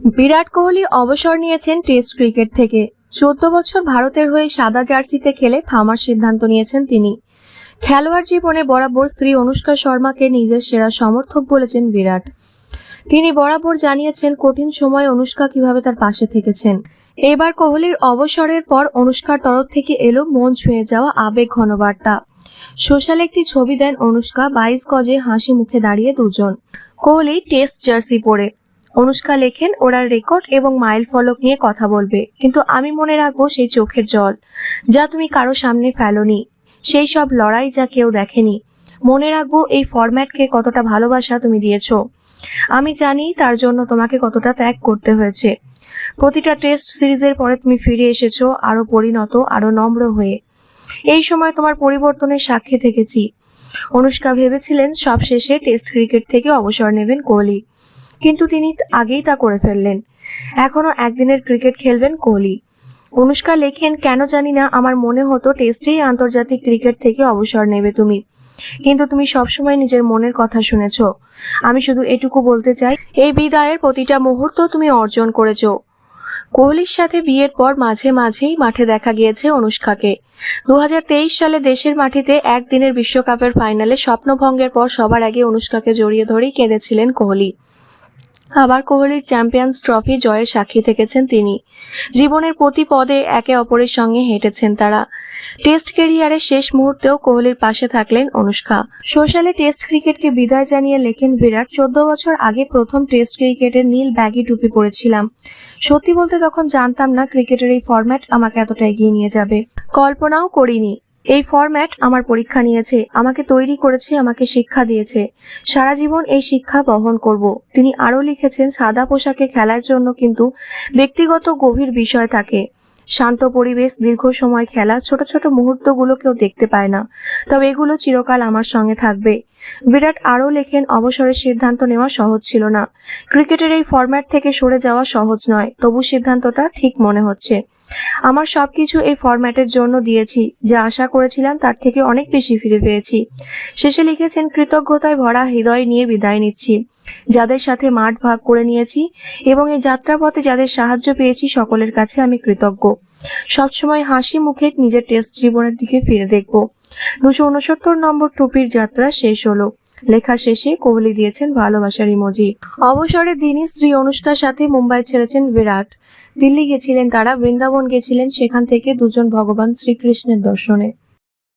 বিরাট কোহলি অবসর নিয়েছেন test cricket থেকে। চোদ্দ বছর ভারতের হয়ে সাদা জার্সিতে খেলে থামার সিদ্ধান্ত নিয়েছেন তিনি। খেলোয়াড় জীবনে বরাবর স্ত্রী অনুষ্কা শর্মাকে নিজের সেরা সমর্থক বলেছেন বিরাট। তিনি বরাবর জানিয়েছেন, কঠিন সময় অনুষ্কা কীভাবে তার পাশে থেকেছেন? এবার কোহলির অবসরের পর অনুষ্কার তরফ থেকে এলো মন ছুঁয়ে যাওয়া আবেগ ঘন বার্তা। সোশ্যাল একটি ছবি দেন অনুষ্কা, বাইশ গজে হাসি মুখে দাঁড়িয়ে দুজন। কোহলি টেস্ট জার্সি পরে। অনুষ্কা লেখেন ওরা রেকর্ড এবং মাইল ফলক নিয়ে কথা বলবে। কিন্তু আমি মনে রাখব সেই চোখের জল, যা তুমি কারও সামনে ফেলোনি। সেই সব লড়াই যা কেউ দেখেনি। মনে রাখব এই ফরম্যাটকে কতটা ভালোবাসা তুমি দিয়েছ। আমি জানি তার জন্য তোমাকে কতটা ত্যাগ করতে হয়েছে। প্রতিটা টেস্ট সিরিজের পরে তুমি ফিরে এসেছ আরও পরিণত, আরও নম্র হয়ে। এই সময় তোমার পরিবর্তনের সাক্ষী থেকেছি। অনুষ্কা ভেবেছিলেন সবশেষে টেস্ট ক্রিকেট থেকে অবসর নেবেন কোহলি। কিন্তু তিনি আগেই তা করে ফেললেন। এখনও একদিনের ক্রিকেট খেলবেন কোহলি। অনুষ্কা লেখেন, কেন জানি না, আমার মনে হতো টেস্টেই আন্তর্জাতিক ক্রিকেট থেকে অবসর নেবে তুমি। কিন্তু তুমি সবসময় নিজের মনের কথা শুনেছ। আমি শুধু এটুকু বলতে চাই, এই বিদায়ের প্রতিটা মুহূর্ত তুমি অর্জন করেছ। কোহলির সাথে বিয়ের পর মাঝে মাঝেই মাঠে দেখা গিয়েছে অনুষ্কাকে। দু হাজার তেইশ সালে দেশের মাটিতে একদিনের বিশ্বকাপের ফাইনালে স্বপ্নভঙ্গের পর সবার আগে অনুষ্কাকে জড়িয়ে ধরেই কেঁদেছিলেন কোহলি। আবার কোহলির চ্যাম্পিয়ন্স ট্রফি জয়ের সাক্ষী থেকেছেন তিনি। জীবনের প্রতি পদে একে অপরের সঙ্গে হেঁটেছেন তারা। টেস্ট ক্যারিয়ারের শেষ মুহূর্তেও কোহলির পাশে থাকলেন অনুষ্কা। সোশ্যালে টেস্ট ক্রিকেটকে বিদায় জানিয়ে লেখেন বিরাট, চোদ্দ বছর আগে প্রথম টেস্ট ক্রিকেটের নীল ব্যাগি টুপি পরেছিলাম। সত্যি বলতে তখন জানতাম না ক্রিকেটের এই ফরম্যাট আমাকে এতটা এগিয়ে নিয়ে যাবে। কল্পনাও করিনি। এই ফরম্যাট আমার পরীক্ষা নিয়েছে, আমাকে তৈরি করেছে, আমাকে শিক্ষা দিয়েছে। সারা জীবন এই শিক্ষা বহন করব। তিনি আরও লিখেছেন, সাদা পোশাকে খেলার জন্য কিন্তু ব্যক্তিগত গভীর বিষয় থাকে। শান্ত পরিবেশ, দীর্ঘ সময় খেলা, ছোট ছোট মুহূর্তগুলো কেউ দেখতে পায় না। তবে এগুলো চিরকাল আমার সঙ্গে থাকবে। বিরাট আরও লেখেন, অবসরের সিদ্ধান্ত নেওয়া সহজ ছিল না। ক্রিকেটের এই ফরম্যাট থেকে সরে যাওয়া সহজ নয়, তবু সিদ্ধান্তটা ঠিক মনে হচ্ছে। আমার সবকিছু এই ফরম্যাটের জন্য দিয়েছি, যা আশা করেছিলাম তার থেকে অনেক বেশি ফিরে পেয়েছি। শেষে লিখেছেন, কৃতজ্ঞতায় ভরা হৃদয় নিয়ে বিদায় নিচ্ছি। যাদের সাথে মাঠ ভাগ করে নিয়েছি এবং এই যাত্রাপথে যাদের সাহায্য পেয়েছি, সকলের কাছে আমি কৃতজ্ঞ। সবসময় হাসি মুখে নিজের টেস্ট জীবনের দিকে ফিরে দেখব। দুশো উনসত্তর নম্বর টুপির যাত্রা শেষ হলো। লেখা শেষে কোহলি দিয়েছেন ভালোবাসার ইমোজি। অবসরের দিনই স্ত্রী অনুষ্কার সাথে মুম্বাই ছেড়েছেন বিরাট। দিল্লি গেছিলেন তারা, বৃন্দাবন গেছিলেন, সেখান থেকে দুজন ভগবান শ্রীকৃষ্ণের দর্শনে।